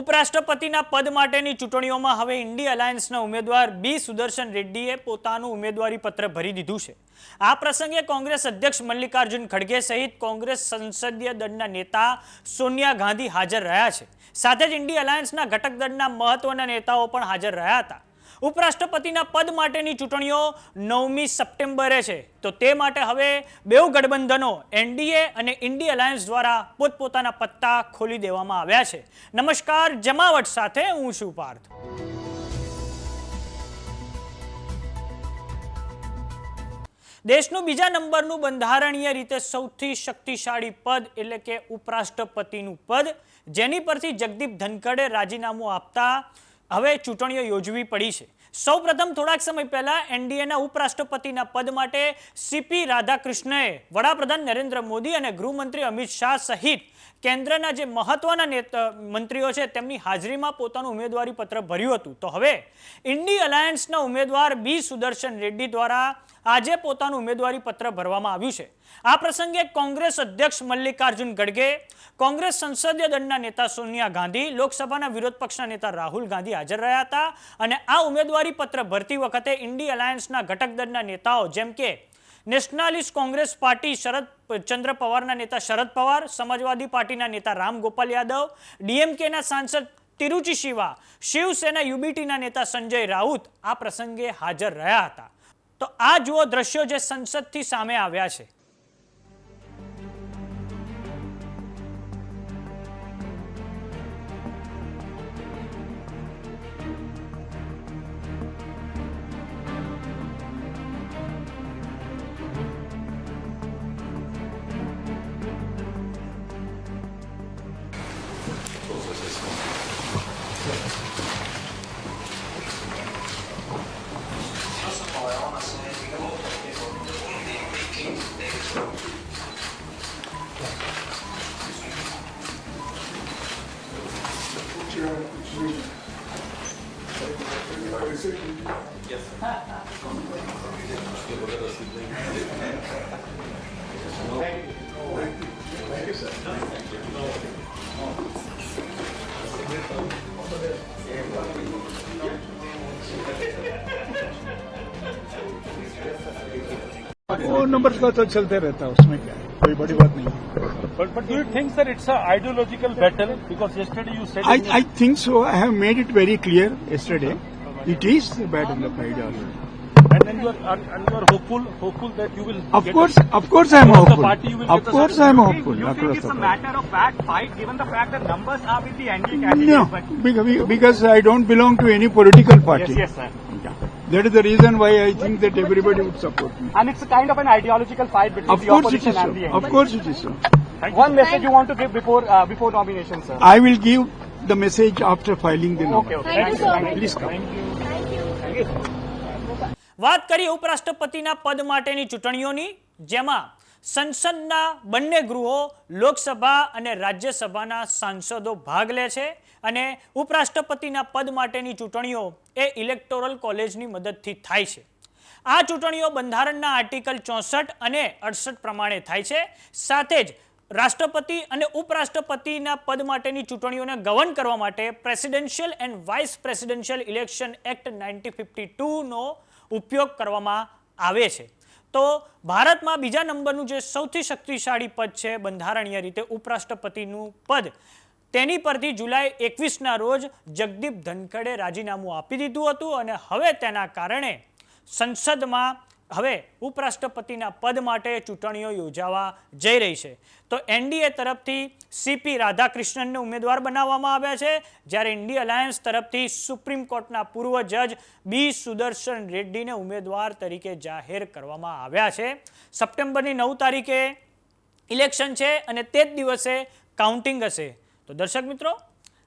ઉપરાષ્ટ્રપતિના પદ માટેની ચૂંટણીઓમાં હવે ઇન્ડી અલાયન્સના ઉમેદવાર બી સુદર્શન રેડ્ડીએ પોતાનું ઉમેદવારી પત્ર ભરી દીધું છે. આ પ્રસંગે કોંગ્રેસ અધ્યક્ષ મલ્લિકાર્જુન ખડગે સહિત કોંગ્રેસ સંસદીય દળના નેતા સોનિયા ગાંધી હાજર રહ્યા છે. સાથે જ ઇન્ડી અલાયન્સના ઘટક દળના મહત્વના નેતાઓ પણ હાજર રહ્યા હતા. ઉપરાષ્ટ્રપતિના પદ માટેની ચૂંટણીઓ નવમી સપ્ટેમ્બરે છે. તો તે માટે હવે બેઉ ગઠબંધનો એનડીએ અને ઇન્ડી અલાયન્સ દ્વારા પોતપોતાના પત્તા ખોલી દેવામાં આવ્યા છે. નમસ્કાર, જમાવટ સાથે હું છું પાર્થ. દેશનું બીજા નંબરનું બંધારણીય રીતે સૌથી શક્તિશાળી પદ એટલે કે ઉપરાષ્ટ્રપતિનું પદ, જેની પરથી જગદીપ ધનખડે રાજીનામું આપતા હવે ચૂંટણીઓ યોજવી પડી છે. સૌપ્રથમ થોડાક સમય પહેલા એનડીએના ઉપરાષ્ટ્રપતિના પદ માટે સીપી રાધાકૃષ્ણએ વડાપ્રધાન નરેન્દ્ર મોદી અને ગૃહમંત્રી અમિત શાહ સહિત કેન્દ્રના જે મહત્વના મંત્રીઓ છે તેમની હાજરીમાં પોતાનું ઉમેદવારી પત્ર ભર્યું હતું. તો હવે ઇન્ડી અલાયન્સના ઉમેદવાર બી સુદર્શન રેડ્ડી દ્વારા આજે પોતાનું ઉમેદવારી પત્ર ભરવામાં આવ્યું છે. આ પ્રસંગે કોંગ્રેસ અધ્યક્ષ મલ્લિકાર્જુન ખડગે કોંગ્રેસ સંસદીય દળના નેતા સોનિયા ગાંધી, લોકસભાના વિરોધ પક્ષના નેતા રાહુલ ગાંધી હાજર રહ્યા હતા અને આ ઉમેદવારી પત્ર ભરતી વખતે ઇન્ડી અલાયન્સના ઘટક દળના નેતાઓ, જેમ કે નેશનાલિસ્ટ કોંગ્રેસ પાર્ટી શરદ ચંદ્ર પવારના નેતા શરદ પવાર, સમાજવાદી પાર્ટીના નેતા રામ ગોપાલ યાદવ, ડીએમકેના સાંસદ તિરુચિ શિવા, શિવસેના યુબીટીના નેતા સંજય રાઉત આ પ્રસંગે હાજર રહ્યા હતા. તો આ જુઓ દ્રશ્યો જે સંસદથી સામે આવ્યા છે. share with you. Like I said, thank you. Thank you, sir. Thank you. वो नंबर का तो चलते रहता है उसमें क्या है कोई बड़ी बात नहीं है But, but do you think, sir, it's a ideological battle? Because yesterday you said... I, in your- I think so. I have made it very clear yesterday. It is a battle of ideology. And then you are, and, and you are hopeful, hopeful that you will Of get course, a- of course I am Across the hopeful. party you will Of get a course certain- I am You think- hopeful. You think across it's the a party. matter of fact fight, given the fact that numbers are with the NDA candidate? No, but because, because I don't belong to any political party. yes, yes, sir. Yeah. That is the reason why I think that everybody would support me. And it's a kind of an ideological fight between Of the course it opposition is so. and the Of NDA. course it is so. One message you want to give before uh, before nomination, sir. I will give the message after filing the Okay, nomination. okay. Thank you, sir. Please come. વાત કરીએ ઉપરાષ્ટ્રપતિના પદ માટેની ચૂંટણીઓની જેમાં સંસદના બંને ગૃહો લોકસભા અને રાજ્યસભાના સાંસદો ભાગ લે છે અને ઉપરાષ્ટ્રપતિના પદ માટેની ચૂંટણીઓ એ ઇલેક્ટોરલ કોલેજની મદદથી થાય છે. આ ચૂંટણીઓ બંધારણના આર્ટિકલ ચોસઠ અને અડસઠ પ્રમાણે થાય છે. સાથે જ રાષ્ટ્રપતિ અને ઉપરાષ્ટ્રપતિના પદ માટેની ચૂંટણીઓને ગવર્ન કરવા માટે presidential and vice presidential election act nineteen fifty ટુનો ઉપયોગ કરવામાં આવે છે. તો ભારતમાં બીજા નંબરનું જે સૌથી શક્તિશાળી પદ છે બંધારણીય રીતે ઉપરાષ્ટ્રપતિનું પદ, તેની પરથી જુલાઈ એકવીસના રોજ જગદીપ ધનખડે રાજીનામું આપી દીધું હતું અને હવે તેના કારણે સંસદમાં હવે ઉપરાષ્ટ્રપતિના પદ માટે ચૂંટણીઓ યોજાવા જઈ રહી છે. તો એનડીએ તરફથી સીપી રાધાકૃષ્ણનને ઉમેદવાર બનાવવામાં આવ્યા છે. જ્યારે ઇન્ડી અલાયન્સ તરફથી સુપ્રીમ કોર્ટના પૂર્વ જજ બી સુદર્શન રેડ્ડીને ઉમેદવાર તરીકે જાહેર કરવામાં આવ્યા છે. સપ્ટેમ્બરની નવ તારીખે ઇલેક્શન છે અને તે જ દિવસે કાઉન્ટિંગ હશે. તો દર્શક મિત્રો